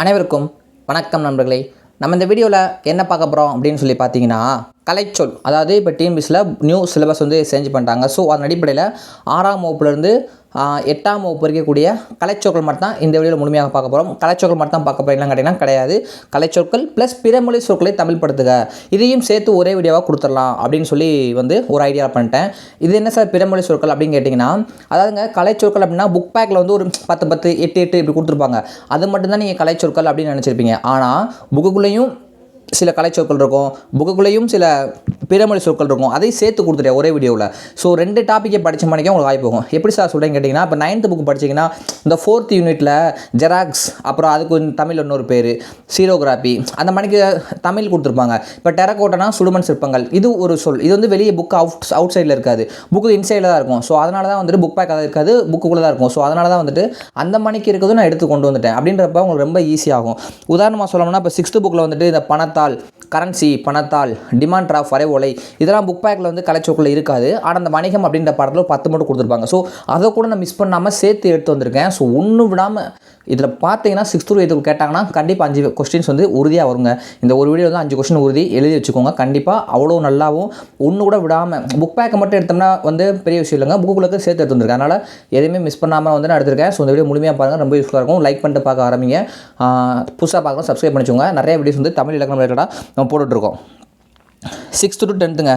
அனைவருக்கும் வணக்கம் நண்பர்களே. நம்ம இந்த வீடியோவில் என்ன பார்க்க போகிறோம் அப்படின்னு சொல்லி பார்த்தீங்கன்னா கலைச்சொல். அதாவது இப்போ டிஎன்பிஸில் நியூ சிலபஸ் வந்து சேஞ்ச் பண்ணிட்டாங்க. ஸோ அதன் அடிப்படையில் ஆறாம் வகுப்புலேருந்து எட்டாம் வகுப்பு இருக்கக்கூடிய கலைச்சொற்கள் மட்டும் தான் இந்த வீடியோவில் முழுமையாக பார்க்க போகிறோம் கலைச்சொற்கள் மட்டும் தான் பார்க்க போகிறீங்களா கேட்டிங்கன்னா கிடையாது. கலைச்சொற்கள் ப்ளஸ் பிறமொழி சொற்களை தமிழ் படுத்துக இதையும் சேர்த்து ஒரே வீடியோவாக கொடுத்துடலாம் அப்படின்னு சொல்லி வந்து ஒரு ஐடியா பண்ணிட்டேன். இது என்ன சார் பிறமொழி சொற்கள் அப்படின்னு கேட்டிங்கன்னா அதாவதுங்க கலைச்சொற்கள் அப்படின்னா புக் பேக்கில் வந்து ஒரு பத்து பத்து எட்டு எட்டு இப்படி கொடுத்துருப்பாங்க. அது மட்டும்தான் நீங்கள் கலைச்சொற்கள் அப்படின்னு நினச்சிருப்பீங்க. ஆனால் புக்குக்குள்ளேயும் சில கலை சொற்கள் இருக்கும் புக்குக்குள்ளேயும் சில பிறமொழி சொற்கள் இருக்கும் அதையும் சேர்த்து கொடுத்துட்டேன் ஒரே வீடியோவில். ஸோ ரெண்டு டாப்பிக்கை படித்த மணிக்கே உங்களுக்கு வாய்ப்பு போகும் எப்படி சார் சொல்கிறேன்னு கேட்டிங்கன்னா இப்போ நைன்த்து புக் படிச்சிங்கன்னா இந்த ஃபோர்த் யூனிட்டில் ஜெராக்ஸ் அப்புறம் அதுக்கு தமிழ் இன்னொரு பேர் சீரோகிராஃபி அந்த மணிக்கு தமிழ் கொடுத்துருப்பாங்க. இப்போ டெரக்கோட்டனா சுடுமண் சிற்பங்கள் இது ஒரு சொல். இது வந்து வெளியே புக் அவுட் அவுட் சைடில் இருக்காது. புக்கு இன்சைடில் தான் இருக்கும். ஸோ அதனால தான் வந்துட்டு புக் பேக் இருக்காது புக்குள்ளே தான் இருக்கும். ஸோ அதனால தான் வந்துட்டு அந்த மணிக்கு இருக்கிறதும் நான் எடுத்து கொண்டு வந்துட்டேன். அப்படின்றப்ப உங்களுக்கு ரொம்ப ஈஸியாகும் உதாரணமாக சொல்லணும்னா இப்போ சிக்ஸ்த்து புக்கில் வந்துட்டு இந்த பணத்தால் கரன்சி பணத்தால் டிமாண்ட் டிராஃப் வரைவோலை இதெல்லாம் புக் பேக்கில் வந்து கலைச்சோக்குள்ளே இருக்காது. ஆனால் அந்த வணிகம் அப்படின்ற பாடத்தில் பத்து மட்டும் கொடுத்துருப்பாங்க. ஸோ அதை கூட நான் மிஸ் பண்ணாமல் சேர்த்து எடுத்து வந்திருக்கேன். ஸோ ஒன்றும் விடாமல் இதில் பார்த்தீங்கன்னா சிக்ஸ்த் டூ எய்த்துக்கு கேட்டாங்கன்னா கண்டிப்பாக அஞ்சு கொஸ்டின்ஸ் வந்து உறுதியாக வருங்க. இந்த ஒரு வீடியோ வந்து அஞ்சு கொஸ்டின் உறுதி எழுதி வச்சுக்கோங்க. கண்டிப்பாக அவ்வளோ நல்லாவும் ஒன்று கூட விடாமல் புக் பேக்கை மட்டும் எடுத்தோம்னா வந்து பெரிய விஷயம் இல்லைங்க. புக்குகளுக்கு சேர்த்து எடுத்து வந்திருக்கேன். அதனால் எதுவுமே மிஸ் பண்ணாமல் வந்து நான் எடுத்திருக்கேன். ஸோ இந்த வீடியோ முழுமையாக பாருங்கள் ரொம்ப யூஸ்ஃபுல்லாக இருக்கும். லைக் பண்ணிட்டு பார்க்க ஆரம்பிங்க. புதுசாக பார்க்கலாம் சப்ஸ்கிரைப் பண்ணிச்சோங்க நிறைய வீடியோஸ் வந்து தமிழ் இலக்கணம் ரிலேட்டடாக நம்ம போட்டுட்ருக்கோம் சிக்ஸ்த்து டு டென்த்துங்க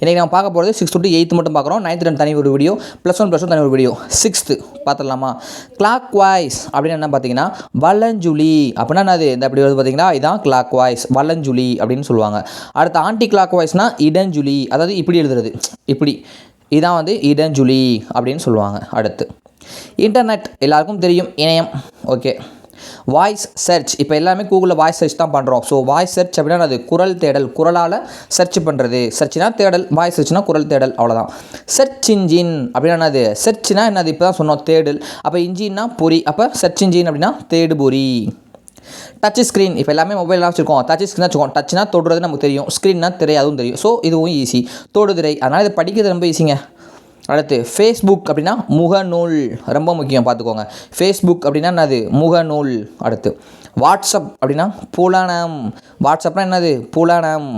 இன்றைக்கி நம்ம பார்க்க போகிறது சிக்ஸ்த் டு எயித்து மட்டும் பார்க்குறோம். நைன்த் டென்த் தனி ஒரு video plus one plus one தனி ஒரு வீடியோ சிக்ஸ்த்து பார்த்துடலாமா? கிளாக் வாய்ஸ் அப்படின்னு என்ன பார்த்தீங்கன்னா வல்லஞ்சுழி அப்படின்னா என்னது? இந்த அப்படி வருது பார்த்தீங்கன்னா இதான் கிளாக் வாய்ஸ் வல்லஞ்சுழி அப்படின்னு சொல்லுவாங்க. அடுத்து ஆன்டி கிளாக் வாய்ஸ்னால் இடஞ்சுழி அதாவது இப்படி எழுதுறது. இப்படி. இதான் வந்து இடஞ்சுழி அப்படின்னு சொல்லுவாங்க. அடுத்து. இன்டர்நெட் எல்லாருக்கும் தெரியும். இணையம். ஓகே. வாய்ஸ் சர்ச் இப்போ எல்லாமே கூகுளில் வாய்ஸ் சர்ச் தான் பண்ணுறோம் ஸோ வாய்ஸ் சர்ச் அப்படின்னா அது குரல் தேடல். குரலால் சர்ச் பண்ணுறது சர்ச்னா தேடல். வாய்ஸ் சர்ச்னா குரல் தேடல். அவ்வளோதான் சர்ச் இன்ஜின் அப்படின்னா என்னது? சர்ச்னா என்னது? இப்போ தான் சொன்னோம். தேடல். அப்போ இன்ஜின்னா பொறி. அப்போ சர்ச் இன்ஜின் அப்படின்னா தேடு பொறி டச் ஸ்க்ரீன் இப்போ எல்லாமே மொபைல்லாம் வச்சுருக்கோம். டச் ஸ்க்ரீன் வச்சுக்கோம் டச்னா தொடுறது நமக்கு தெரியும். ஸ்க்ரீன்னா திரை அதுவும் தெரியும். ஸோ இதுவும் ஈஸி தொடுதிரை. அதனால் இதை படிக்கிறது ரொம்ப ஈஸிங்க அடுத்து ஃபேஸ்புக் அப்படின்னா முகநூல். ரொம்ப முக்கியம் பார்த்துக்கோங்க. ஃபேஸ்புக் அப்படின்னா என்னது? முகநூல். அடுத்து வாட்ஸ்அப் அப்படின்னா புலனம். வாட்ஸ்அப்னா என்னது? புலனம்.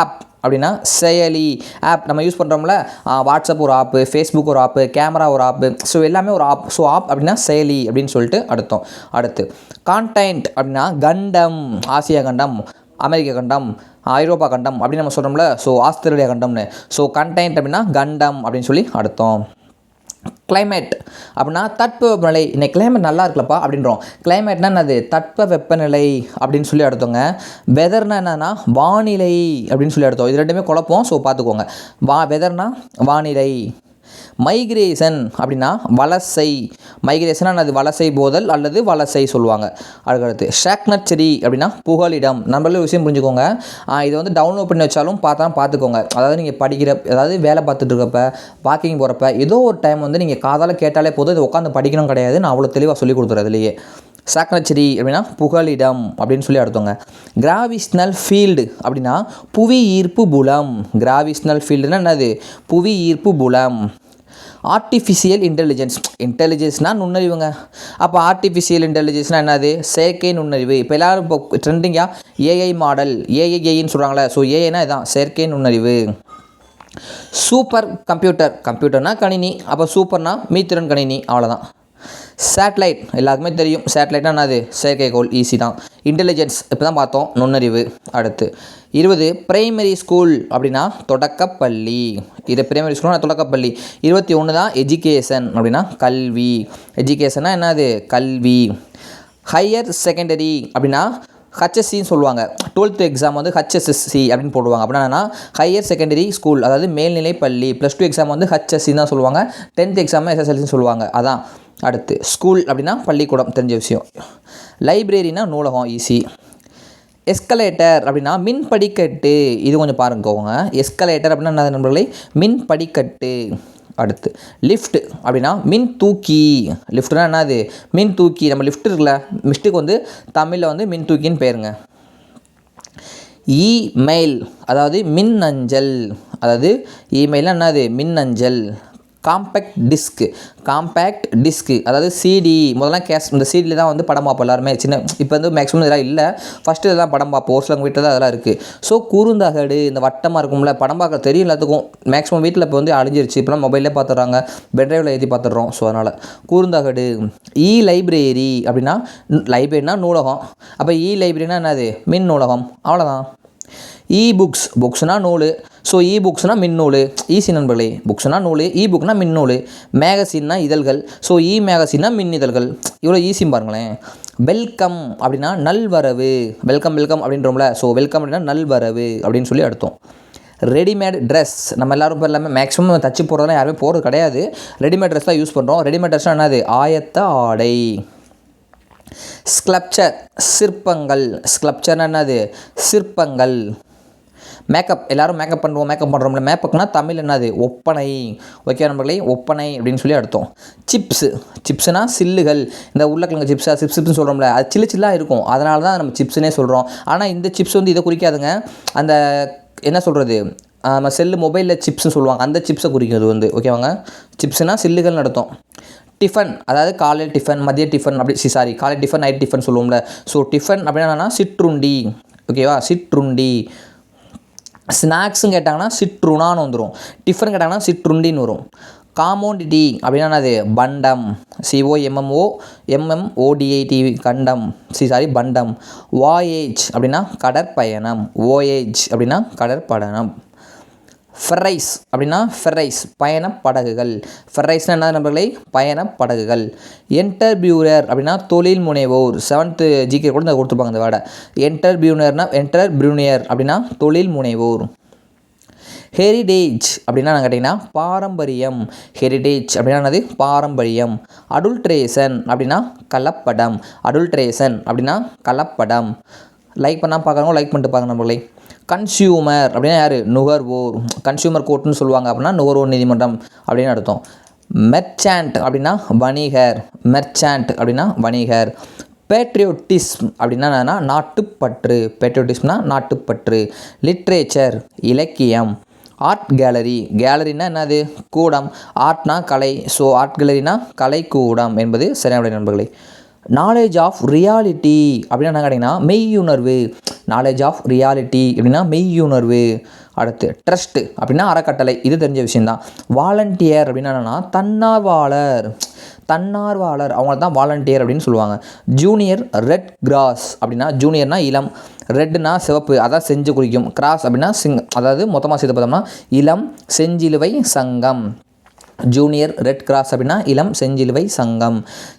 ஆப் அப்படின்னா செயலி. ஆப் நம்ம யூஸ் பண்ணுறோம்ல வாட்ஸ்அப் ஒரு ஆப்பு ஃபேஸ்புக் ஒரு ஆப்பு கேமரா ஒரு ஆப்பு ஸோ எல்லாமே ஒரு ஆப் ஸோ ஆப் அப்படின்னா செயலி அப்படின்னு சொல்லிட்டு அடுத்தோம் அடுத்து கான்டென்ட் அப்படின்னா கண்டம் ஆசியா கண்டம் அமெரிக்க கண்டம் ஐரோப்பா கண்டம் அப்படின்னு நம்ம சொல்கிறோம்ல ஸோ ஆஸ்திரேலியா கண்டம்னு. ஸோ கண்டென்ட் அப்படின்னா கண்டம் அப்படின்னு சொல்லி அடுத்தோம் கிளைமேட் அப்படின்னா தட்பவெப்பநிலை இன்னைக்கு கிளைமேட் நல்லா இருக்குல்லப்பா அப்படின்றோம். கிளைமேட்னா என்னது? தட்ப வெப்பநிலை அப்படின்னு சொல்லி எடுத்தோங்க வெதர்னா என்னன்னா வானிலை அப்படின்னு சொல்லி எடுத்தோம் இது ரெண்டுமே குழப்பம் ஸோ பார்த்துக்கோங்க. வா வெதர்னா வானிலை. மைக்ரேஷன் அப்படின்னா வலசை. மைக்ரேஷன் அது வலசை போதல் அல்லது வலசை சொல்லுவாங்க. அதுக்கடுத்து ஷாக்னச்சரி அப்படின்னா புகலிடம். நம்மளே விஷயம் புரிஞ்சுக்கோங்க. இதை வந்து டவுன்லோட் பண்ணி வச்சாலும் பார்த்தா பார்த்துக்கோங்க. அதாவது நீங்கள் படிக்கிற அதாவது வேலை பார்த்துட்டு இருக்கப்ப வாக்கிங் போகிறப்ப ஏதோ ஒரு டைம் வந்து நீங்கள் காதால் கேட்டாலே போதும். இதை உட்காந்து படிக்கணும் கிடையாது. நான் அவ்வளோ தெளிவாக சொல்லி கொடுத்துறேன் அதுலேயே சாக்னச்சரி அப்படின்னா புகலிடம் அப்படின்னு சொல்லி அடுத்தவங்க கிராவிஷ்னல் ஃபீல்டு அப்படின்னா புவி ஈர்ப்பு புலம் கிராவிஷ்னல் ஃபீல்டுனா என்னது? புவி ஈர்ப்பு புலம். ஆர்டிஃபிஷியல் இன்டெலிஜென்ஸ் இன்டெலிஜென்ஸ்னால் நுண்ணறிவுங்க. அப்போ ஆர்டிஃபிஷியல் இன்டெலிஜென்ஸ்னால் என்னது? செயற்கை நுண்ணறிவு. இப்போ எல்லோரும் இப்போ ட்ரெண்டிங்காக ஏஐ மாடல் ஏஐ ஏஐன்னு சொல்கிறாங்களே ஸோ ஏஐனா இதான். செயற்கை நுண்ணறிவு. சூப்பர் கம்ப்யூட்டர் கம்ப்யூட்டர்னா கணினி. அப்போ சூப்பர்னா மீத்திறன் கணினி. அவ்வளோதான் சேட்டலைட் எல்லாருக்குமே தெரியும். சேட்டலைட்னா என்னது? செயற்கைக்கோள். ஈஸி தான். இன்டெலிஜென்ஸ் இப்போ தான் பார்த்தோம். நுண்ணறிவு. அடுத்து. இருபது பிரைமரி ஸ்கூல் அப்படின்னா தொடக்கப்பள்ளி. இது பிரைமரி ஸ்கூல்னா தொடக்கப்பள்ளி. இருபத்தி ஒன்று தான் எஜுகேஷன் அப்படின்னா கல்வி. எஜுகேஷன்னா என்னது? கல்வி. ஹையர் செகண்டரி அப்படின்னா ஹச்எஸ்சின்னு சொல்லுவாங்க. டுவெல்த்து எக்ஸாம் வந்து ஹச்எஸ்எஸ்சி அப்படின்னு போடுவாங்க. அப்படின்னா ஹையர் செகண்டரி ஸ்கூல் அதாவது மேல்நிலை பள்ளி. ப்ளஸ் டூ எக்ஸாம் வந்து ஹச்எஸ்சி தான் சொல்லுவாங்க. டென்த் எக்ஸாம் எஸ்எஸ்எல்சின்னு சொல்லுவாங்க. அதான். அடுத்து ஸ்கூல் அப்படின்னா பள்ளிக்கூடம் தெரிஞ்ச விஷயம். லைப்ரரினா நூலகம் ஈஸி எஸ்கலேட்டர் அப்படின்னா மின் படிக்கட்டு. இது கொஞ்சம் பாருங்கோங்க எஸ்கலேட்டர் அப்படின்னா என்ன நண்பர்களே? மின் படிக்கட்டு. அடுத்து லிஃப்ட் அப்படின்னா மின் தூக்கி. லிஃப்ட்னா என்னது? மின் தூக்கி. நம்ம லிஃப்ட் இருக்குல்ல மிஸ்ட்டுக்கு வந்து தமிழில் வந்து மின் தூக்கின்னு பேருங்க. இமெயில் அதாவது மின் அஞ்சல் அதாவது இமெயிலில் என்னது? மின் அஞ்சல் காம்பேக்ட் டிஸ்க்கு காம்பேக்ட் டிஸ்க்கு அதாவது சிடி முதல்ல கேஸ் இந்த சிடியில் தான் வந்து படம் பார்ப்போம் எல்லாருமே. சின்ன இப்போ வந்து மேக்ஸிமம் இதெல்லாம் இல்லை. ஃபஸ்ட்டு இதெல்லாம் படம் பார்ப்போம். ஒரு சிலவங்க வீட்டில் தான் அதெல்லாம் இருக்குது ஸோ குறுந்தகடு இந்த வட்டமாக இருக்கும்ல படம் பார்க்க தெரியும் எல்லாத்துக்கும். மேக்ஸிமம் வீட்டில் இப்போ வந்து அழிஞ்சிருச்சு. இப்போலாம் மொபைல்லே பார்த்துட்றாங்க பென்ட்ரைவில் எழுதி பார்த்துட்றோம் ஸோ அதனால். குறுந்தகடு இ லைப்ரரி அப்படின்னா லைப்ரரினா நூலகம். அப்போ இ லைப்ரரினா என்னது? மின் நூலகம். அவ்வளோதான் இ புக்ஸ் புக்ஸ்னால் நூல். ஸோ இ புக்ஸ்னால் மின்னூல். ஈசி நண்பர்களே புக்ஸ்னால் நூல் இ புக்னால் மின்னூல் மேகசின்னா இதழ்கள். ஸோ இ மேகசின்னா மின் இதழ்கள் இவ்வளோ ஈஸியும் பாருங்களேன். வெல்கம் அப்படின்னா நல்வரவு. வெல்கம் வெல்கம் அப்படின்றோம்ல. ஸோ வெல்கம் அப்படின்னா நல்வரவு அப்படின்னு சொல்லி அடுத்தோம் ரெடிமேட் ட்ரெஸ் நம்ம எல்லாரும் இப்போ எல்லாமே மேக்ஸிமம் தச்சு போடுறதெல்லாம் யாருமே போகிறது கிடையாது. ரெடிமேட் ட்ரெஸ் தான் யூஸ் பண்ணுறோம் ரெடிமேட் ட்ரெஸ்னால் என்னது? ஆயத்த ஆடை. ஸ்க்ளப்சர் சிற்பங்கள். ஸ்க்ளப்சர்னா என்னது? சிற்பங்கள். மேக்கப் எல்லாரும் மேக்கப் பண்ணுவோம் மேக்கப் பண்ணுறோம்ல மேக்கப்னா தமிழ் என்னது? ஒப்பனை. ஓகே நம்பர்களே ஒப்பனை அப்படின்னு சொல்லி அடுத்தோம் சிப்ஸு சிப்ஸுனா சில்லுகள். இந்த உருளைக்கிழங்கு சிப்ஸா சிப்ஸ் சிப்ஸ்னு சொல்கிறோம்ல அது சில்லு சில்லாக இருக்கும். அதனால தான் நம்ம சிப்ஸ்னே சொல்கிறோம் ஆனால் இந்த சிப்ஸ் வந்து இதை குறிக்காதுங்க. அந்த என்ன சொல்கிறது நம்ம செல்லு மொபைலில் சிப்ஸ்னு சொல்லுவாங்க. அந்த சிப்ஸை குறிக்கும் இது வந்து. ஓகேவாங்க சிப்ஸ்னால் சில்லுகள் நடத்தும் டிஃபன் அதாவது காலையில் டிஃபன் மதிய டிஃபன் அப்படி சாரி காலை டிஃபன் நைட் டிஃபன் சொல்லுவோம்ல. ஸோ டிஃபன் அப்படின்னா சிற்றுண்டி. ஓகேவா சிற்றுண்டி. ஸ்நாக்ஸும் கேட்டாங்கன்னா சிற்றுணான்னு வந்துடும் டிஃபன் கேட்டாங்கன்னா சிற்றுண்டின்னு வரும். காமோடிட்டி அப்படின்னா என்னது? பண்டம். சிஓ எம்எம்ஓ எம்எம்ஓடிஐடி கண்டம். சி சாரி பண்டம். வாயேஜ் அப்படின்னா கடற்பயணம். ஓஏஜ் அப்படின்னா கடற்பயணம் ஃபெர்ரைஸ் அப்படின்னா ஃபெர்ரைஸ் பயணப் படகுகள் ஃபெர்ரைஸ்னால் என்ன நண்பர்களை? பயணப் படகுகள் என்டர்பியூரர் அப்படின்னா தொழில் முனைவோர். செவன்த்து ஜிகே கூட இந்த கொடுத்துருப்பாங்க இந்த வேர்டை என்டர்பியூனர்னா என்டர்பியூனியர் அப்படின்னா தொழில் முனைவோர். ஹெரிடேஜ் அப்படின்னா என்ன கேட்டிங்கன்னா பாரம்பரியம். ஹெரிடேஜ் அப்படின்னா என்னது? பாரம்பரியம். அடுல்ட்ரேஷன் அப்படின்னா கலப்படம் அடுல்ட்ரேஷன் அப்படின்னா கலப்படம் லைக் பண்ணால் பார்க்குறவங்க லைக் பண்ணிட்டு பாருங்க நம்மளே கன்சியூமர் அப்படின்னா யார்? நுகர்வோர் கன்சியூமர் கோர்ட்னு சொல்லுவாங்க அப்படின்னா நுகர்வோர் நீதிமன்றம் அப்படின்னு அர்த்தம். மெர்ச்சாண்ட் அப்படின்னா வணிகர் மெர்ச்சாண்ட் அப்படின்னா வணிகர். பேட்ரியோட்டிஸ்ம் அப்படின்னா என்னன்னா நாட்டுப்பற்று. பேட்ரியோட்டிஸ்ம்னா நாட்டுப்பற்று. லிட்ரேச்சர் இலக்கியம். ஆர்ட் கேலரி கேலரினா என்னது? கூடம். ஆர்ட்னா கலை. ஸோ ஆர்ட் கேலரினா கலைக்கூடம் என்பது சரியான நண்பர்களே. நாலேஜ் ஆஃப் ரியாலிட்டி அப்படின்னா என்ன கேட்டிங்கன்னா மெய்யுணர்வு. நாலேஜ் ஆஃப் ரியாலிட்டி அப்படின்னா மெய்யுணர்வு. அடுத்து ட்ரஸ்ட்டு அப்படின்னா அறக்கட்டளை. இது தெரிஞ்ச விஷயந்தான் வாலண்டியர் அப்படின்னா என்னென்னா தன்னார்வலர். தன்னார்வலர். அவங்கள தான் வாலண்டியர் அப்படின்னு சொல்லுவாங்க. ஜூனியர் ரெட் கிராஸ் அப்படின்னா ஜூனியர்னா இளம். ரெட்னா சிவப்பு. அதான் செஞ்சு குறிக்கும். கிராஸ் அப்படின்னா சிங் அதாவது மொத்தமாக சேர்த்து பார்த்தோம்னா இளம் செஞ்சிலுவை சங்கம். ஜூனியர் ரெட் கிராஸ் அப்படின்னா இளம் செஞ்சிலுவை சங்கம்.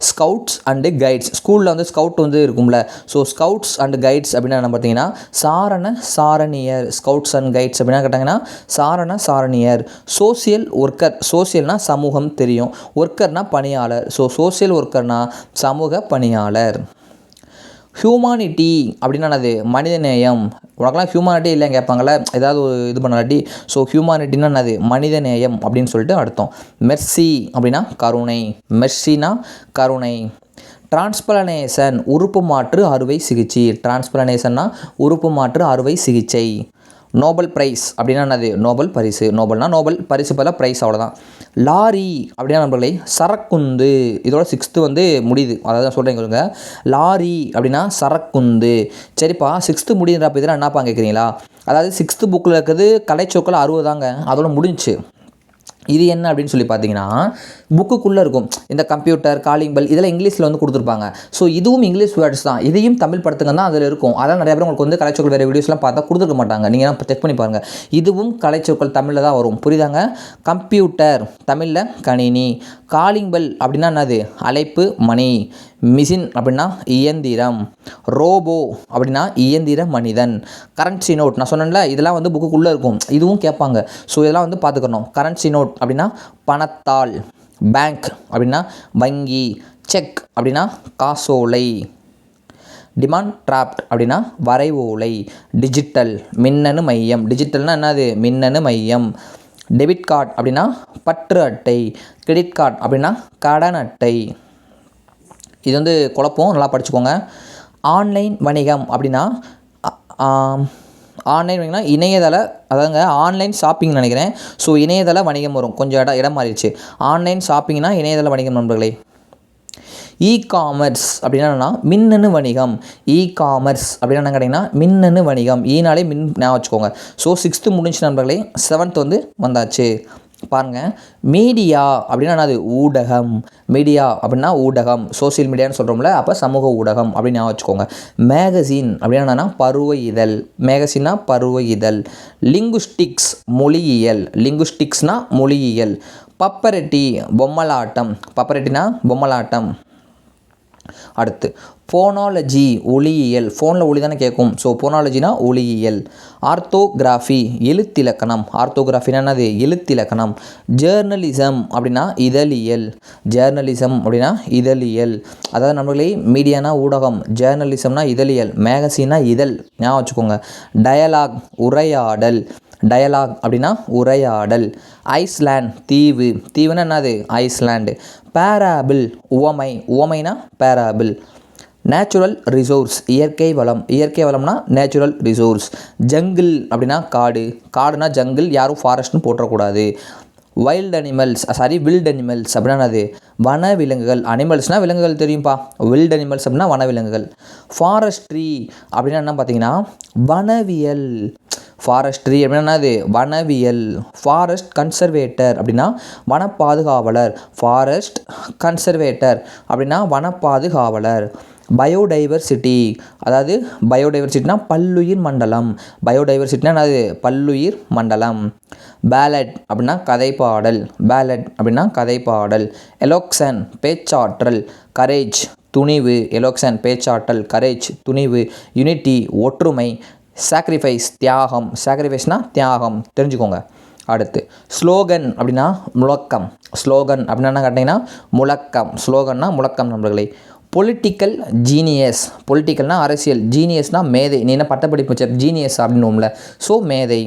ஸ்கவுட்ஸ் அண்டு கைட்ஸ் ஸ்கூலில் வந்து ஸ்கவுட் வந்து இருக்கும்ல. ஸோ ஸ்கவுட்ஸ் அண்டு கைட்ஸ் அப்படின்னா என்ன பார்த்தீங்கன்னா சாரண சாரணியர். ஸ்கவுட்ஸ் அண்ட் கைட்ஸ் அப்படின்னா கேட்டாங்கன்னா சாரண சாரணியர். சோசியல் ஒர்க்கர் சோசியல்னால் சமூகம் தெரியும். ஒர்க்கர்னால் பணியாளர். ஸோ சோசியல் ஒர்க்கர்னால் சமூக பணியாளர். ஹியூமானிட்டி அப்படின்னா என்னது மனிதநேயம். உனக்கெல்லாம் ஹியூமானிட்டி இல்லைன்னு கேட்பாங்கள்ல ஏதாவது ஒரு இது பண்ணலாட்டி. ஸோ ஹியூமானிட்டின்னா என்னது மனிதநேயம் அப்படின்னு சொல்லிட்டு அர்த்தம். மெர்சி அப்படின்னா கருணை. மெர்சினா கருணை. டிரான்ஸ்பிளனேஷன் உறுப்பு மாற்று அறுவை சிகிச்சை. டிரான்ஸ்பிளனேஷன்னா உறுப்பு மாற்று அறுவை சிகிச்சை. நோபல் பிரைஸ் அப்படின்னா என்னது நோபல் பரிசு. நோபல்னா நோபல் பரிசு பல ப்ரைஸ் அவ்வளோதான் லாரி அப்படின்னா நண்பர்களே? சரக்குந்து. இதோட சிக்ஸ்த்து வந்து முடியுது. அதாவது சொல்கிறேன் சொல்லுங்க லாரி அப்படின்னா சரக்குந்து. சரிப்பா சிக்ஸ்த்து முடியுன்றப்ப இதெல்லாம் என்னப்பா கேட்குறீங்களா அதாவது சிக்ஸ்த்து புக்கில் இருக்கிறது கலைச்சொற்கள் அறுபதாங்க அதோட முடிஞ்சுச்சு. இது என்ன அப்படின்னு சொல்லி பார்த்தீங்கன்னா புக்குக்குள்ளே இருக்கும். இந்த கம்ப்யூட்டர் காலிங் பெல் இதெல்லாம் இங்கிலீஷில் வந்து கொடுத்துருப்பாங்க. ஸோ இதுவும் இங்கிலீஷ் வேர்ட்ஸ் தான். இதையும் தமிழ் படுத்துங்க தான் அதில் இருக்கும். அதான் நிறைய பேர் உங்களுக்கு வந்து கலைச்சொற்கள் வேறு வீடியோஸ்லாம் பார்த்தா கொடுத்துருக்க மாட்டாங்க. நீங்கள் செக் பண்ணி பாருங்கள் இதுவும் கலைச்சொற்கள் தமிழில் தான் வரும். புரியுதாங்க? கம்ப்யூட்டர் தமிழில் கணினி காலிங் பெல் அப்படின்னா என்னது? அழைப்பு மணி மிஷின் அப்படின்னா இயந்திரம் ரோபோ அப்படின்னா இயந்திர மனிதன் கரன்சி நோட் நான் சொன்னேன்ல இதெல்லாம் வந்து புக்குக்குள்ளே இருக்கும். இதுவும் கேட்பாங்க. ஸோ இதெல்லாம் வந்து பார்த்துக்கணும். கரன்சி நோட் அப்படின்னா பணத்தாள் பேங்க் அப்படின்னா வங்கி செக் அப்படின்னா காசோலை டிமாண்ட் டிராப்ட் அப்படின்னா வரைவோலை டிஜிட்டல் மின்னணு மையம். டிஜிட்டல்னா என்னது? மின்னணு மையம். டெபிட் கார்டு அப்படின்னா பற்று அட்டை. கிரெடிட் கார்டு அப்படின்னா கடன் அட்டை. இது வந்து குழப்பம். நல்லா படிச்சுக்கோங்க. ஆன்லைன் வணிகம் அப்படின்னா ஆன்லைன் வணிகம்னா இணையதள அதாங்க ஆன்லைன் ஷாப்பிங் நினைக்கிறேன். ஸோ இணையதள வணிகம் வரும். கொஞ்சம் இடம் இடம் மாறிடுச்சு. ஆன்லைன் ஷாப்பிங்னா இணையதள வணிகம் நண்பர்களே. இ காமர்ஸ் அப்படின்னா மின்னணு வணிகம். இ காமர்ஸ் அப்படின்னா என்ன கேட்டிங்கன்னா மின்னணு வணிகம். ஈனாலே மின் ஞாபகம் வச்சுக்கோங்க. ஸோ சிக்ஸ்த்து முடிஞ்சு நண்பர்களே. செவன்த் வந்து வந்தாச்சு. பாருங்கள் மீடியா அப்படின்னா என்னது? ஊடகம். மீடியா அப்படின்னா ஊடகம். சோஷியல் மீடியான்னு சொல்கிறோம்ல அப்போ சமூக ஊடகம் அப்படின்னு ஞாபகம் வச்சுக்கோங்க. மேகசின் அப்படின்னா என்னன்னா பருவ இதழ். மேகசின்னா பருவ இதழ். லிங்குஸ்டிக்ஸ் மொழியியல். லிங்குஸ்டிக்ஸ்னால் மொழியியல். பப்பரட்டி பொம்மலாட்டம். பப்பரட்டினா பொம்மலாட்டம். அடுத்து ஃபோனாலஜி ஒளியியல். ஃபோனில் ஒளி தானே கேட்கும் ஸோ ஃபோனாலஜினா ஒளியியல். ஆர்த்தோகிராஃபி எழுத்திலக்கணம். ஆர்த்தோகிராஃபினா என்னது? எழுத்திலக்கணம். ஜேர்னலிசம் அப்படின்னா இதழியல். ஜேர்னலிசம் அப்படின்னா இதழியல். அதாவது நம்மளே மீடியானா ஊடகம். ஜேர்னலிசம்னா இதழியல். மேகசினா இதழ். ஞாபகம் வச்சுக்கோங்க. டயலாக் உரையாடல். டயலாக் அப்படின்னா உரையாடல். ஐஸ்லேண்ட் தீவு. தீவுன்னா என்னது? ஐஸ்லேண்டு. பேராபிள் உவமை. உவமைனா பேராபிள். நேச்சுரல் ரிசோர்ஸ் இயற்கை வளம். இயற்கை வளம்னா நேச்சுரல் ரிசோர்ஸ் ஜங்கிள் அப்படின்னா காடு. காடுனா ஜங்கிள் யாரும் ஃபாரஸ்ட்னு போட்டக்கூடாது wild animals sorry wild animals அப்படின்னா அது வன விலங்குகள் அனிமல்ஸ்னால் விலங்குகள் தெரியும்ப்பா வில்ட் அனிமல்ஸ் அப்படின்னா வனவிலங்குகள். ஃபாரஸ்ட்ரி அப்படின்னா என்ன பார்த்தீங்கன்னா வனவியல். ஃபாரஸ்ட்ரி அப்படின்னா அது வனவியல். ஃபாரஸ்ட் கன்சர்வேட்டர் அப்படின்னா வனப்பாதுகாவலர். ஃபாரஸ்ட் கன்சர்வேட்டர் அப்படின்னா வன பாதுகாவலர் பயோடைவர்சிட்டி அதாவது பயோடைவர்சிட்டினா பல்லுயிர் மண்டலம். பயோடைவர்சிட்டினா என்னது? பல்லுயிர் மண்டலம். பேலட் அப்படின்னா கதைப்பாடல். பேலட் அப்படின்னா கதைப்பாடல். எலோக்சன் பேச்சாற்றல். கரேஜ் துணிவு. எலோக்சன் பேச்சாற்றல். கரேஜ் துணிவு. யூனிட்டி ஒற்றுமை. சாக்ரிஃபைஸ் தியாகம். சாக்ரிஃபைஸ்னால் தியாகம். தெரிஞ்சுக்கோங்க. அடுத்து ஸ்லோகன் அப்படின்னா முழக்கம். ஸ்லோகன் அப்படின்னா என்ன கேட்டிங்கன்னா முழக்கம். ஸ்லோகன்னா முழக்கம் நண்பர்களே. பொலிட்டிக்கல் ஜீனியஸ் பொலிட்டிக்கல்னால் அரசியல். ஜீனியஸ்னால் மேதை. நீ என்ன பட்டப்படிப்பு ஜீனியஸ் அப்படின்னுவோம்ல. ஸோ மேதை.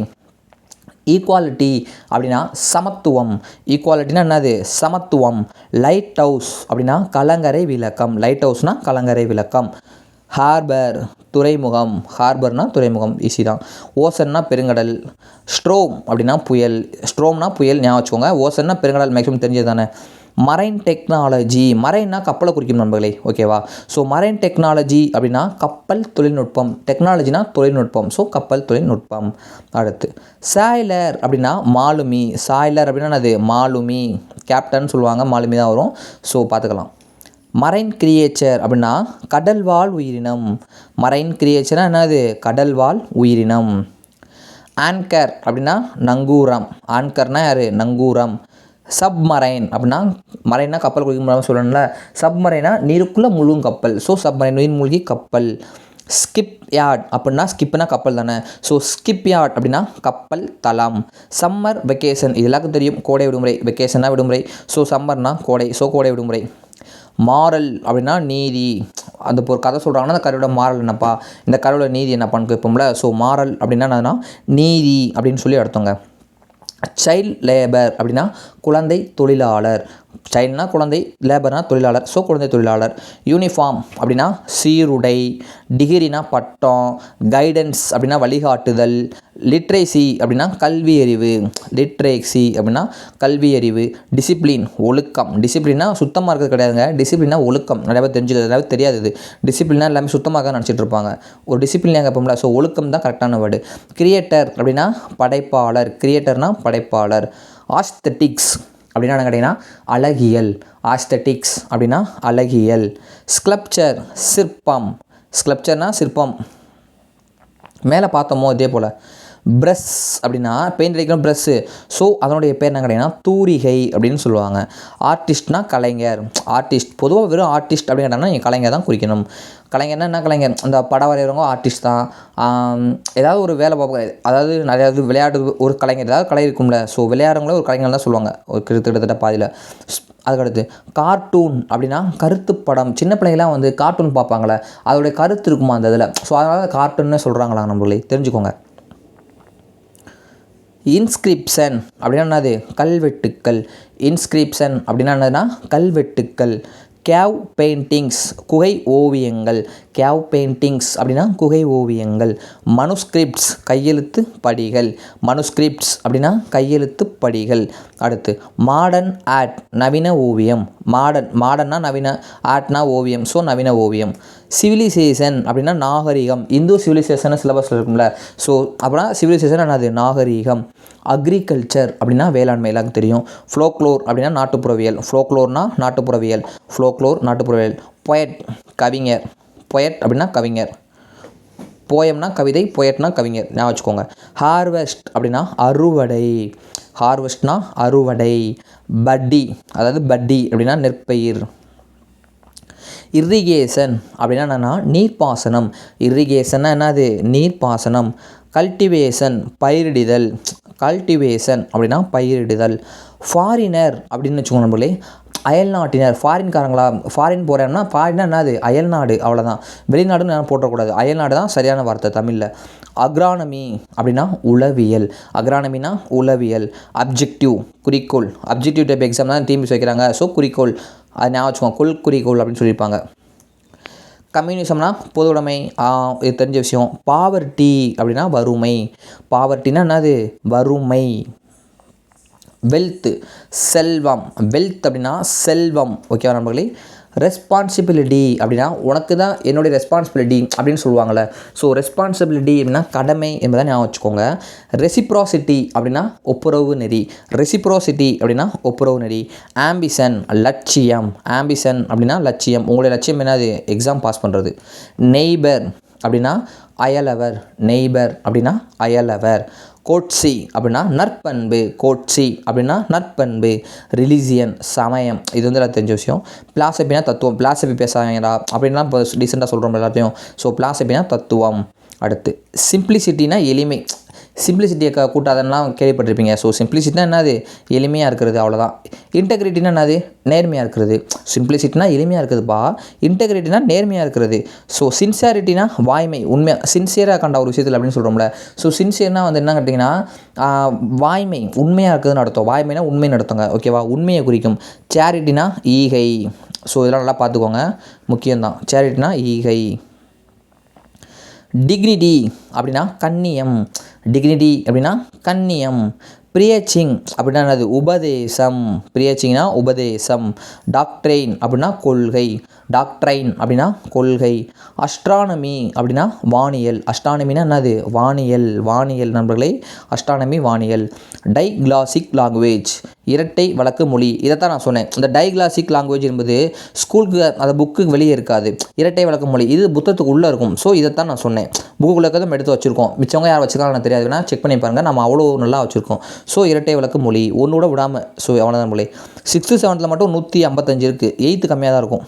ஈக்குவாலிட்டி அப்படின்னா சமத்துவம். ஈக்குவாலிட்டினா என்னது? சமத்துவம். லைட் ஹவுஸ் அப்படின்னா கலங்கரை விளக்கம். லைட் ஹவுஸ்னால் கலங்கரை விளக்கம். ஹார்பர் துறைமுகம். ஹார்பர்னால் துறைமுகம். ஈஸி தான். ஓசன்னா பெருங்கடல். ஸ்ட்ரோம் அப்படின்னா புயல். ஸ்ட்ரோம்னா புயல் ஞாபகம் வச்சுக்கோங்க. ஓசன்னா பெருங்கடல் மேக்ஸிமம் தெரிஞ்சது தானே? மரைன் டெக்னாலஜி மரைன்னா கப்பலை குறிக்கும் நண்பர்களே ஓகேவா? ஸோ மரைன் டெக்னாலஜி அப்படின்னா கப்பல் தொழில்நுட்பம். டெக்னாலஜினா தொழில்நுட்பம். ஸோ கப்பல் தொழில்நுட்பம். அடுத்து சாய்லர் அப்படின்னா மாலுமி. சாய்லர் அப்படின்னா அது மாலுமி. கேப்டன் சொல்லுவாங்க மாலுமி தான் வரும். ஸோ பார்த்துக்கலாம். மரைன் கிரியேச்சர் அப்படின்னா கடல்வாழ் உயிரினம். மரைன் கிரியேச்சர்னா என்னது? கடல்வாழ் உயிரினம். ஆன்கர் அப்படின்னா நங்கூரம். ஆன்கர்னா யார்? நங்கூரம். சப்மரைன் அப்படின்னா மரைனா கப்பல் குளிக்கும் சொல்லணும்ல சப்மரைனா நீருக்குள்ளே முழுகும் கப்பல். ஸோ சப்மரைன் நீர் மூழ்கி கப்பல். ஸ்கிப் யார்ட் அப்படின்னா ஸ்கிப்னா கப்பல் தானே. ஸோ ஸ்கிப் யார்ட் அப்படின்னா கப்பல் தளம். சம்மர் வெக்கேஷன் இது எல்லாருக்கும் தெரியும். கோடை விடுமுறை வெக்கேஷன்னா விடுமுறை. ஸோ சம்மர்னா கோடை ஸோ கோடை விடுமுறை. மாரல் அப்படின்னா நீதி. அந்த இப்போ ஒரு கதை சொல்கிறாங்கன்னா அந்த கதையோட மாரல் என்னப்பா? இந்த கதையோட நீதி என்னப்பான்னு கேட்போம்ல? ஸோ மாரல் அப்படின்னா என்னதுன்னா நீதி அப்படின்னு சொல்லி எடுத்தோங்க சைல்ட் லேபர் அப்படின்னா குழந்தை தொழிலாளர். சைல்ட்னா குழந்தை லேபர்னா தொழிலாளர் ஸோ குழந்தை தொழிலாளர் யூனிஃபார்ம் அப்படின்னா சீருடை டிகிரினா பட்டம் கைடன்ஸ் அப்படின்னா வழிகாட்டுதல் லிட்ரேசி அப்படின்னா கல்வி அறிவு லிட்ரேசி அப்படின்னா கல்வி அறிவு டிசிப்ளின் ஒழுக்கம். டிசிப்ளினா சுத்தமாக இருக்கிறது கிடையாதுங்க. டிசிப்ளினா ஒழுக்கம். நிறைய பேர் தெரிஞ்சுக்கிறது நிறைய பேர் தெரியாது இது. டிசிப்ளினா எல்லாமே சுத்தமாக நினச்சிட்டு இருப்பாங்க. ஒரு டிசிப்ளின் எங்கே போகல ஸோ ஒழுக்கம் தான் கரெக்டான வேர்டு கிரியேட்டர் அப்படின்னா படைப்பாளர். கிரியேட்டர்னா படைப்பாளர். ஆஸ்தட்டிக்ஸ் அப்படின்னா என்ன கேட்டிங்கன்னா அழகியல். ஆஸ்தட்டிக்ஸ் அப்படின்னா அழகியல். ஸ்க்ளப்சர் சிற்பம். ஸ்க்ளப்சர்னா சிற்பம். மேலே பார்த்தோமோ இதே போல். ப்ரஷ் அப்படின்னா பெயிண்ட் அடிக்கணும் ப்ரஷ்ஷு ஸோ அதனுடைய பேர் என்ன கேட்டிங்கன்னா தூரிகை அப்படின்னு சொல்லுவாங்க. ஆர்டிஸ்ட்னா கலைஞர். ஆர்டிஸ்ட் பொதுவாக வெறும் ஆர்டிஸ்ட் அப்படின்னு கேட்டாங்கன்னா நீங்கள் கலைஞர் தான் குறிக்கணும். கலைஞர்னா என்ன கலைஞர்? அந்த படம் வரைகிறவங்க ஆர்டிஸ்ட் தான். ஏதாவது ஒரு வேலை பார்ப்பாங்க அதாவது நிறையா இது விளையாட்டு ஒரு கலைஞர் ஏதாவது கலை இருக்கும்ல. ஸோ விளையாடுறவங்கள ஒரு கலைஞர் தான் சொல்லுவாங்க. ஒரு கிட்டத்தட்ட பாதியில். அதுக்கடுத்து கார்ட்டூன் அப்படின்னா கருத்து படம். சின்ன பிள்ளைங்களாம் வந்து கார்ட்டூன் பார்ப்பாங்களே அதோடைய கருத்து இருக்குமா அந்த இதில்? ஸோ அதனால் கார்ட்டூன்னு சொல்கிறாங்களா நம்மளே தெரிஞ்சுக்கோங்க. இன்ஸ்கிரிப்ஷன் அப்படின்னா என்னது? கல்வெட்டுக்கள். இன்ஸ்கிரிப்ஷன் அப்படின்னா என்னதுன்னா? கல்வெட்டுக்கள். கேவ் பெயிண்டிங்ஸ் குகை ஓவியங்கள். கேவ் பெயிண்டிங்ஸ் அப்படின்னா குகை ஓவியங்கள். மனுஸ்கிரிப்ட்ஸ் கையெழுத்து படிகள். மனுஸ்கிரிப்ட்ஸ் அப்படின்னா கையெழுத்து படிகள். அடுத்து மாடர்ன் ஆர்ட் நவீன ஓவியம். மாடர்ன் மாடர்னா நவீன ஆர்ட்னா ஓவியம். ஸோ நவீன ஓவியம். சிவிலைசேஷன் அப்படின்னா நாகரிகம். இந்து சிவிலைசேஷன் சிலபஸில் இருக்கும்ல. ஸோ அப்படின்னா சிவிலைசேஷன் என்னது? நாகரிகம். அக்ரிகல்ச்சர் அப்படின்னா வேளாண்மை எல்லாருக்கும் தெரியும். ஃப்ளோக்ளோர் அப்படின்னா நாட்டுப்புறவியல். ஃப்ளோக்ளோர்னா நாட்டுப்புறவியல். ஃப்ளோக்ளோர் நாட்டுப்புறவியல். பொயட் கவிஞர். பொயட் அப்படின்னா கவிஞர். போயம்னா கவிதை பொயட்னா கவிஞர். ஞாபகம் வச்சுக்கோங்க. ஹார்வெஸ்ட் அப்படின்னா அறுவடை. ஹார்வெஸ்ட்னா அறுவடை. பட்டி அதாவது பட்டி அப்படின்னா நெற்பயிர். இரிகேஷன் அப்படின்னா என்னென்னா நீர்ப்பாசனம். இரிகேஷன்னா என்னது? நீர்ப்பாசனம். கல்டிவேஷன் பயிரிடுதல். கல்டிவேஷன் அப்படின்னா பயிரிடுதல். ஃபாரினர் அப்படின்னு வச்சுக்கோங்க நம்மளே அயல்நாட்டினர் ஃபாரின்காரங்களா ஃபாரின் போகிறேன்னா ஃபாரின்னா என்னது? அயல்நாடு அவ்வளோதான் வெளிநாடுன்னு நான் போட்டக்கூடாது அயல்நாடு தான் சரியான வார்த்தை தமிழில். அக்ரானமி அப்படின்னா உளவியல். அக்ரானமினா உளவியல். அப்ஜெக்டிவ் குறிக்கோள். அப்ஜெக்டிவ் டைப் எக்ஸாம் தான் டிஎம்பிசி வைக்கிறாங்க. ஸோ குறிக்கோள். அது ஞாபகம் வச்சுக்கோங்க கொள் குறிக்கோள் அப்படின்னு சொல்லியிருப்பாங்க. கம்யூனிசம்னா பொதுவுடைமை இது தெரிஞ்ச விஷயம். பாவர்ட்டி அப்படின்னா வறுமை. பாவர்ட்டினா என்னது? வறுமை. வெல்த்து செல்வம். வெல்த் அப்படின்னா செல்வம். ஓகேவா நண்பர்களே? ரெஸ்பான்சிபிலிட்டி அப்படின்னா உனக்கு தான் என்னுடைய ரெஸ்பான்சிபிலிட்டி அப்படின்னு சொல்லுவாங்கள்ல ஸோ ரெஸ்பான்சிபிலிட்டி அப்படின்னா கடமை என்பதை ஞாபகம் வச்சுக்கோங்க. ரெசிப்ராசிட்டி அப்படின்னா ஒப்புரவு நெறி. ரெசிப்ராசிட்டி அப்படின்னா ஒப்புரவு நெறி. ஆம்பிசன் லட்சியம். ஆம்பிசன் அப்படின்னா லட்சியம். உங்களுடைய லட்சியம் என்னது எக்ஸாம் பாஸ் பண்ணுறது நெய்பர் அப்படின்னா அயலவர். நெய்பர் அப்படின்னா அயலவர். கோட்சி அப்படின்னா நற்பண்பு கோட்சி அப்படின்னா நற்பண்பு ரிலீஜியன் சமயம். இது வந்து எல்லாம் தெரிஞ்ச விஷயம். பிளாசபினா தத்துவம். பிளாசபி பேசாங்கடா அப்படின்லாம் இப்போ ரீசெண்டாக சொல்கிறோம் எல்லாத்தையும். ஸோ பிளாசபினா தத்துவம். அடுத்து சிம்பிளிசிட்டினா எளிமை. சிம்பிளிசிட்டியை க கேள்விப்பட்டிருப்பீங்க. ஸோ சிம்பிளிசிட்டினா என்னது? எளிமையாக இருக்கிறது அவ்வளோதான் இன்டெகிரிட்டினா என்னது? நேர்மையாக இருக்கிறது. சிம்பிளிசிட்டினா எளிமையாக இருக்குதுப்பா. இன்டெகிரிட்டினா நேர்மையாக இருக்கிறது. ஸோ சின்சியாரிட்டினா வாய்மை உண்மையாக சின்சியராக கண்ட ஒரு விஷயத்தில் அப்படின்னு சொல்கிறோம்ல ஸோ சின்சியர்னா வந்து என்ன கேட்டிங்கன்னா வாய்மை உண்மையாக இருக்குதுன்னு அர்த்தம். வாய்மைனா உண்மை நடத்துங்க ஓகேவா உண்மையை குறிக்கும். சேரிட்டினா ஈகை. ஸோ இதெல்லாம் நல்லா பார்த்துக்கோங்க. முக்கியம்தான். சேரிட்டினா ஈகை. டிக்னிட்டி அப்படின்னா கண்ணியம். டிக்னிட்டி அப்படின்னா கண்ணியம். பிரியச்சிங் அப்படின்னா என்னது? உபதேசம். பிரியச்சிங்னா உபதேசம். டாக்ட்ரைன் அப்படின்னா கொள்கை. டாக்ட்ரைன் அப்படின்னா கொள்கை. அஸ்ட்ரானமி அப்படின்னா வானியல். அஸ்ட்ரானமினா என்னது? வானியல். வானியல் நண்பர்களே அஸ்ட்ரானமி வானியல். டைக்ளாசிக் லாங்குவேஜ் இரட்டை வழக்கு மொழி. இதைத்தான் நான் சொன்னேன். இந்த டைக்ளாசிக் லாங்குவேஜ் என்பது ஸ்கூலுக்கு அந்த புக்குக்கு வெளியே இருக்காது. இரட்டை வழக்கு மொழி. இது புத்தகத்துக்கு உள்ளே இருக்கும். ஸோ இதைத்தான் நான் சொன்னேன். புக்குக்குள்ளே நம்ம எடுத்து வச்சுருக்கோம். மிச்சவங்க யார் வச்சுருக்காங்க எனக்கு தெரியாது. வேணா செக் பண்ணி பாருங்கள் நம்ம அவ்வளோ நல்லா வச்சுருக்கோம். ஸோ இரட்டை வழக்கு மொழி. ஒன்று கூட விடாமல் ஸோ அவ்வளோதான் மொழி சிக்ஸ்த்து செவன்த்தில் மட்டும் நூற்றி ஐம்பத்தஞ்சு இருக்குது எயித்து கம்மியாக தான் இருக்கும்.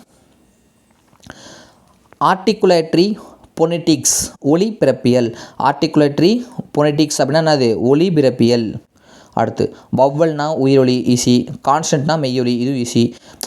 ஆர்டிகுலேட்ரி பொனிட்டிக்ஸ் ஒலி பிறப்பியல் ஆர்டிகுலேட்ரி பொனிட்டிக்ஸ் அப்படின்னா என்னது? ஒலி பிறப்பியல் அடுத்து வவ்வல்னா உயிரொலி ஈஸி கான்ஸ்டன்ட்னா மெய்யொலி இது ஈஸி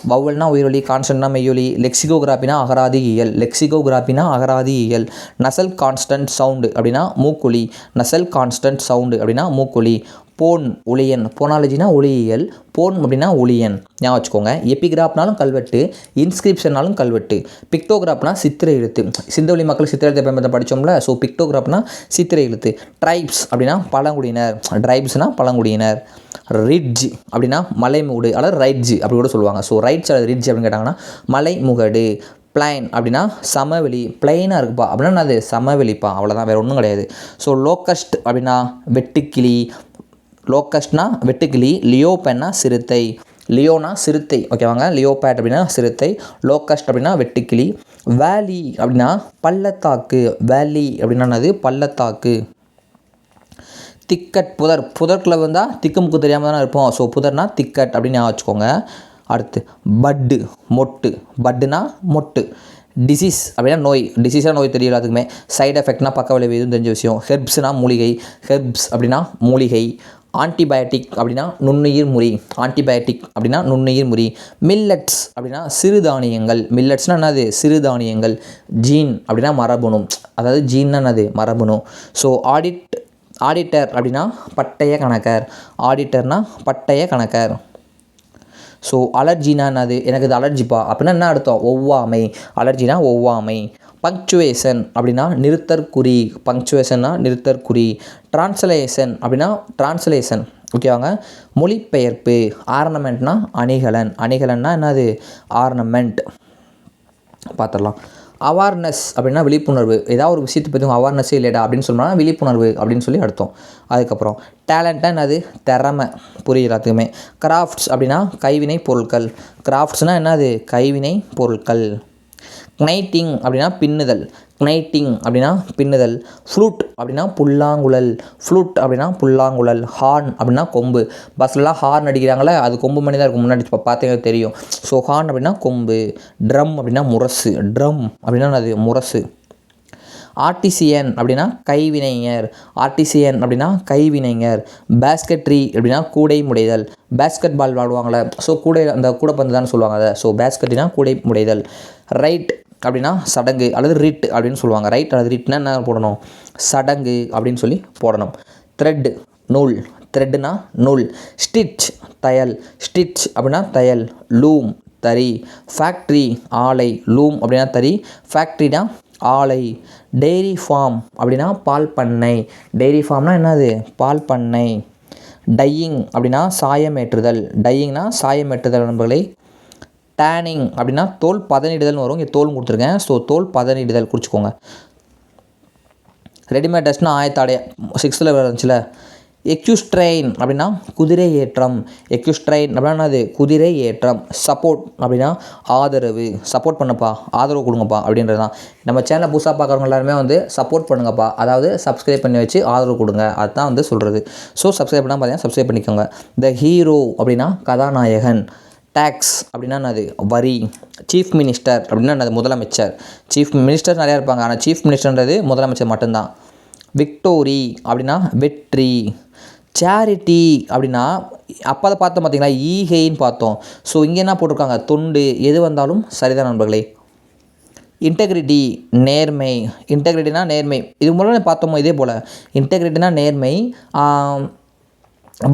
வவ்வல்னா உயிரொலி கான்ஸ்டன்ட்னா மெய்யொலி லெக்சிகோகிராஃபினா அகராதி இயல் லெக்சிகோகிராஃபினா அகராதி இயல் நசல் கான்ஸ்டன்ட் சவுண்டு அப்படின்னா மூக்கொலி நசல் கான்ஸ்டன்ட் சவுண்டு அப்படின்னா மூக்கொலி போன் ஒளியன் போனாலஜினா ஒளியியல் போன் அப்படின்னா ஒளியன். ஞாபகம் வச்சுக்கோங்க. எபிகிராப்னாலும் கல்வெட்டு இன்ஸ்கிரிப்ஷனாலும் கல்வெட்டு. பிக்டோகிராஃப்னா சித்திரை எழுத்து. சிந்தவெளி மக்கள் சித்திரை எழுத்தை பயன்படுத்த படித்தோம்ல ஸோ பிக்டோகிராஃப்னா சித்திரை எழுத்து. ட்ரைப்ஸ் அப்படின்னா பழங்குடியினர். ட்ரைப்ஸ்னால் பழங்குடியினர். ரிட்ஜ் அப்படின்னா மலைமுகடு அல்லது ரைட்ஜ் அப்படி கூட சொல்லுவாங்க. ஸோ ரைட்ஸ் அல்லது ரிட்ஜ் அப்படின்னு கேட்டாங்கன்னா மலைமுகடு. பிளைன் அப்படின்னா சமவெளி. பிளைனாக இருக்குப்பா. அப்படின்னா அது சமவெளிப்பா. அவ்வளோதான் வேறு ஒன்றும் கிடையாது. ஸோ லோக்கஸ்ட் அப்படின்னா வெட்டுக்கிளி. லோக்கஸ்ட்னா வெட்டுக்கிளி லியோபென்னா சிறுத்தை. லியோனா சிறுத்தை. ஓகேவாங்க லியோபேட் அப்படின்னா சிறுத்தை. லோக்கஸ்ட் அப்படின்னா வெட்டுக்கிளி. வேலி அப்படின்னா பள்ளத்தாக்கு. வேலி அப்படின்னா என்னது? பள்ளத்தாக்கு. திக்கட் புதர். புதர்க்கில் வந்தால் திக்குமுக்கு தெரியாமல் தானே இருப்போம். ஸோ புதர்னா திக்கட் அப்படின்னு ஞாபகம் வச்சுக்கோங்க. அடுத்து பட்டு மொட்டு. பட்டுனா மொட்டு. டிசீஸ் அப்படின்னா நோய். டிசீஸாக நோய் தெரியல எல்லாத்துக்குமே. சைடு எஃபெக்ட்னா பக்க விளைவு எதுவும் தெரிஞ்ச விஷயம். ஹெர்ப்ஸ்னா மூலிகை. ஹெர்ப்ஸ் அப்படின்னா மூலிகை. ஆன்டிபயோட்டிக் அப்படின்னா நுண்ணுயிர் முறி. ஆன்டிபயோட்டிக் அப்படின்னா நுண்ணுயிர் முறி. மில்லட்ஸ் அப்படின்னா சிறுதானியங்கள். மில்லட்ஸ்னால் என்னது? சிறுதானியங்கள். ஜீன் அப்படின்னா மரபணு. அதாவது ஜீன்னா என்னது? மரபணு. ஸோ ஆடிட் ஆடிட்டர் அப்படின்னா பட்டய கணக்கர். ஆடிட்டர்னால் பட்டய கணக்கர். ஸோ அலர்ஜினா என்னது? எனக்கு இது அலர்ஜிப்பா அப்படின்னா என்ன அர்த்தம்? ஒவ்வாமை. அலர்ஜினா ஒவ்வாமை. பங்க்சுவேஷன் அப்படின்னா நிறுத்தற்குறி பங்க்சுவேஷன்னா நிறுத்தற்குறி ட்ரான்ஸ்லேஷன் அப்படின்னா ட்ரான்ஸ்லேஷன் ஓகேவாங்க மொழிபெயர்ப்பு ஆர்னமெண்ட்னா அணிகலன். அணிகலன்னா என்னது? ஆர்னமெண்ட். பார்த்துடலாம் அவேர்னஸ் அப்படின்னா விழிப்புணர்வு. ஏதாவது ஒரு விஷயத்தை பற்றி அவேர்னஸே இல்லைடா அப்படின்னு சொன்னோம்னா விழிப்புணர்வு அப்படின்னு சொல்லி அர்த்தம். அதுக்கப்புறம் டேலண்ட்டாக என்னது? திறமை. புரியுது எல்லாத்துக்குமே. கிராஃப்ட்ஸ் அப்படின்னா கைவினை பொருட்கள். கிராஃப்ட்ஸ்னால் என்னது? கைவினை பொருட்கள். க்னைட்டிங் அப்படின்னா பின்னுதல். க்னைட்டிங் அப்படின்னா பின்னுதல். ஃப்ளூட் அப்படின்னா புல்லாங்குழல். ஃப்ளூட் அப்படின்னா புல்லாங்குழல். ஹார்ன் அப்படின்னா கொம்பு. பஸ்லலாம் ஹார்ன் அடிக்கிறாங்களே அது கொம்பு மணி தான் இருக்கும். முன்னாடி இப்போ பார்த்தீங்கன்னா தெரியும். ஸோ ஹார்ன் அப்படின்னா கொம்பு. ட்ரம் அப்படின்னா முரசு. ட்ரம் அப்படின்னா அது முரசு. ஆர்டிசியன் அப்படின்னா கைவினைஞர். ஆர்டிசியன் அப்படின்னா கைவினைஞர். பேஸ்கெட்ரி அப்படின்னா கூடை முடைதல் பேஸ்கெட் பால் விளாடுவாங்களே ஸோ கூடை அந்த கூடைப்பந்து தான் சொல்லுவாங்க அதை. ஸோ பேஸ்கெட்னா கூடை முடைதல் ரைட் அப்படின்னா சடங்கு அல்லது ரிட் அப்படின்னு சொல்லுவாங்க ரைட் அல்லது ரிட்னா என்ன போடணும்? சடங்கு அப்படின்னு சொல்லி போடணும். த்ரெட்டு நூல். த்ரெட்னா நூல். ஸ்டிச் தையல். ஸ்டிச் அப்படின்னா தையல். லூம் தறி. ஃபேக்ட்ரி ஆலை. லூம் அப்படின்னா தறி. ஃபேக்ட்ரினா ஆலை. டெய்ரி ஃபார்ம் அப்படின்னா பால் பண்ணை. டெய்ரி ஃபார்ம்னா என்னது? பால் பண்ணை. டையிங் அப்படின்னா சாயமேற்றுதல் டையிங்னா சாயமேற்றுதல் நண்பர்களை. டேனிங் அப்படின்னா தோல் பதனிடுதல்னு வரும். இங்கே தோல் கொடுத்துருக்கேன். ஸோ தோல் பதனிடுதல் குறிச்சிக்கோங்க. ரெடிமேட் ட்ரெஸ்னால் ஆயத்தாடைய சிக்ஸ்த்தில் இருந்துச்சுல. எக்யூஸ்ட்ரெயின் அப்படின்னா குதிரை ஏற்றம். எக்யூஸ்ட்ரெயின் அப்படின்னா அது குதிரை ஏற்றம். சப்போர்ட் அப்படின்னா ஆதரவு. சப்போர்ட் பண்ணுப்பா. ஆதரவு கொடுங்கப்பா அப்படின்றது தான். நம்ம சேனலை புதுசாக பார்க்குறவங்க எல்லாருமே வந்து சப்போர்ட் பண்ணுங்கப்பா. அதாவது சப்ஸ்கிரைப் பண்ணி வச்சு ஆதரவு கொடுங்க. அதுதான் வந்து சொல்கிறது ஸோ சப்ஸ்கிரைப் பண்ணால் பார்த்தீங்கன்னா சப்ஸ்கிரைப் பண்ணிக்கோங்க. த ஹீரோ அப்படின்னா கதாநாயகன். டேக்ஸ் அப்படின்னா என்னது? வரி. சீஃப் மினிஸ்டர் அப்படின்னா என்னது? முதலமைச்சர். சீஃப் மினிஸ்டர் நிறையா இருப்பாங்க. ஆனால் சீஃப் மினிஸ்டர்ன்றது முதலமைச்சர் மட்டும்தான். விக்டோரி அப்படின்னா வெற்றி. சேரிட்டி அப்படின்னா அப்போ அதை பார்த்தோம் பார்த்தீங்களா? ஈகைன்னு பார்த்தோம். ஸோ இங்கே என்ன போட்டிருக்காங்க? தொண்டு. எது வந்தாலும் சரிதான் நண்பர்களே. இன்டெகிரிட்டி நேர்மை. இன்டெகிரிட்டினா நேர்மை. இது மூலம் பார்த்தோமோ இதே போல். இன்டெகிரிட்டினா நேர்மை.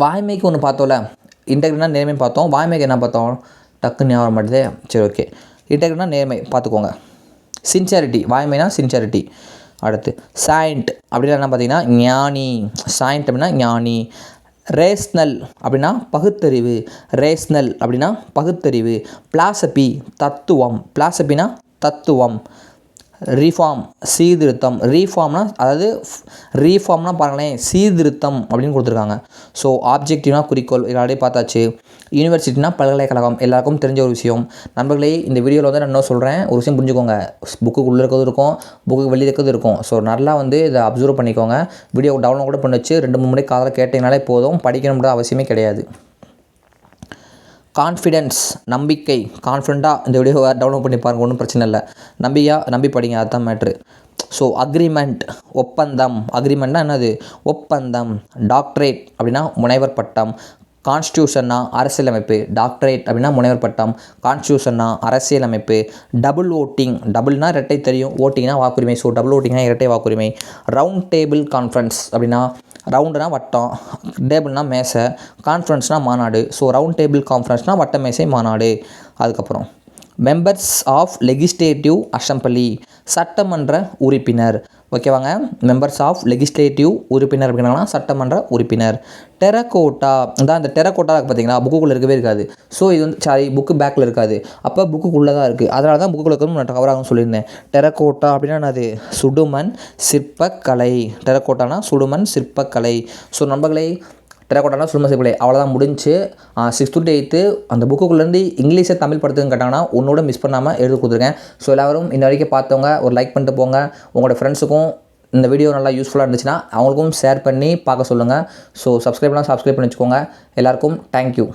வாய்மைக்கு ஒன்று பார்த்தோம்ல. இன்டெகிரிட்டினா நேர்மை பார்த்தோம் வாய்மைக்கு என்ன பார்த்தோம்? டக்குன்னு ஞாபகம் மாட்டுதே சரி ஓகே இன்டெகிரிட்டினா நேர்மை பார்த்துக்கோங்க. சின்சியாரிட்டி வாய்மைனா சின்சியாரிட்டி அடுத்து சாயிண்ட் அப்படின்னா என்ன பார்த்தீங்கன்னா ஞானி. சாயிண்ட் அப்படின்னா ஞானி. ரேஸ்னல் அப்படின்னா பகுத்தறிவு. ரேஸ்னல் அப்படின்னா பகுத்தறிவு. பிளாசபி தத்துவம். பிளாசபினா தத்துவம். ரீஃபார்ம் சீர்திருத்தம். ரீஃபார்ம்னா அதாவது ரீஃபார்ம்னா பாருங்களேன் சீர்திருத்தம் அப்படின்னு கொடுத்துருக்காங்க. ஸோ ஆப்ஜெக்டிவ்னா குறிக்கோள் இல்லாடி பார்த்தாச்சு. யூனிவர்சிட்டினா பல்கலைக்கழகம் எல்லாருக்கும் தெரிஞ்ச ஒரு விஷயம். நண்பர்களே இந்த வீடியோவில் வந்து நான் என்ன சொல்கிறேன் ஒரு விஷயம் புரிஞ்சுக்கோங்க. புக்குக்குள்ளே இருக்கிறது இருக்கும் புக்கு வெளியே இருக்கிறது இருக்கும். ஸோ நல்லா வந்து இதை அப்சர்வ் பண்ணிக்கோங்க. வீடியோ டவுன்லோட் கூட பண்ணி வச்சு ரெண்டு மூணு மணி காதில் கேட்டிங்கனாலே போதும். படிக்கணும்ன்ற அவசியமே கிடையாது. கான்ஃபிடென்ஸ் நம்பிக்கை கான்ஃபிடண்ட்டாக இந்த வீடியோவை டவுன்லோட் பண்ணி பாருங்க ஒன்றும் பிரச்சனை இல்லை. நம்பியா நம்பி படிங்க அதுதான் மேட்ரு ஸோ அக்ரிமெண்ட் ஒப்பந்தம். அக்ரிமெண்ட்னா என்னது? ஒப்பந்தம் டாக்டரேட் அப்படின்னா முனைவர் பட்டம். கான்ஸ்டியூஷன்னா அரசியலமைப்பு டாக்டரேட் அப்படின்னா முனைவர் பட்டம். கான்ஸ்டியூஷன்னா அரசியலமைப்பு. டபுள் ஓட்டிங் டபுள்னா இரட்டை தெரியும். ஓட்டிங்னா வாக்குரிமை. ஸோ டபுள் ஓட்டிங்னா இரட்டை வாக்குரிமை. ரவுண்ட் டேபிள் கான்ஃபரன்ஸ் அப்படின்னா ரவுண்டுனா வட்டம் டேபிள்னா மேசை கான்ஃபரன்ஸ்னால் மாநாடு. ஸோ ரவுண்ட் டேபிள் கான்ஃபரன்ஸ்னால் வட்ட மேசை மாநாடு. அதுக்கப்புறம் மெம்பர்ஸ் ஆஃப் லெகிஸ்லேட்டிவ் அசம்பிளி சட்டமன்ற உறுப்பினர். ஓகேவாங்க. மெம்பர்ஸ் ஆஃப் லெகிஸ்லேட்டிவ் உறுப்பினர் அப்படின்னா சட்டமன்ற உறுப்பினர். டெரகோட்டா தான் இந்த டெரகோட்டா பார்த்தீங்கன்னா புக்குக்குள்ளே இருக்கவே இருக்காது. ஸோ இது வந்து சாரி புக்கு பேக்கில் இருக்காது. அப்போ புக்குக்குள்ளே தான் இருக்குது அதனால தான் புக்குக்குள்ளே இருக்கணும் நான் கவர் ஆகும் சொல்லியிருந்தேன். டெரகோட்டா அப்படின்னா என்னது? சுடுமண் சிற்பக்கலை. டெரகோட்டானா சுடுமண் சிற்பக்கலை. ஸோ நண்பர்களே டெரகோட்டானா சுடுமண் சிற்பக்கலை அவ்வளோதான் முடிஞ்சு சிக்ஸ்த்து டு எயித்து அந்த புக்குக்குள்ளேருந்து இங்கிலீஷை தமிழ் படுத்துன்னு கேட்டாங்கன்னா உன்னோட மிஸ் பண்ணாமல் எழுதி கொடுத்துருக்கேன். ஸோ எல்லாரும் இன்ன வரைக்கும் பார்த்தவங்க ஒரு லைக் பண்ணிட்டு போங்க. உங்களோட ஃப்ரெண்ட்ஸுக்கும் இந்த வீடியோ நல்லா யூஸ்ஃபுல்லாக இருந்துச்சுன்னா அவங்களுக்கும் ஷேர் பண்ணி பார்க்க சொல்லுங்கள் ஸோ சப்ஸ்கிரைப்லாம் சப்ஸ்கிரைப் பண்ணி வச்சுக்கோங்க எல்லாருக்கும் தேங்க்யூ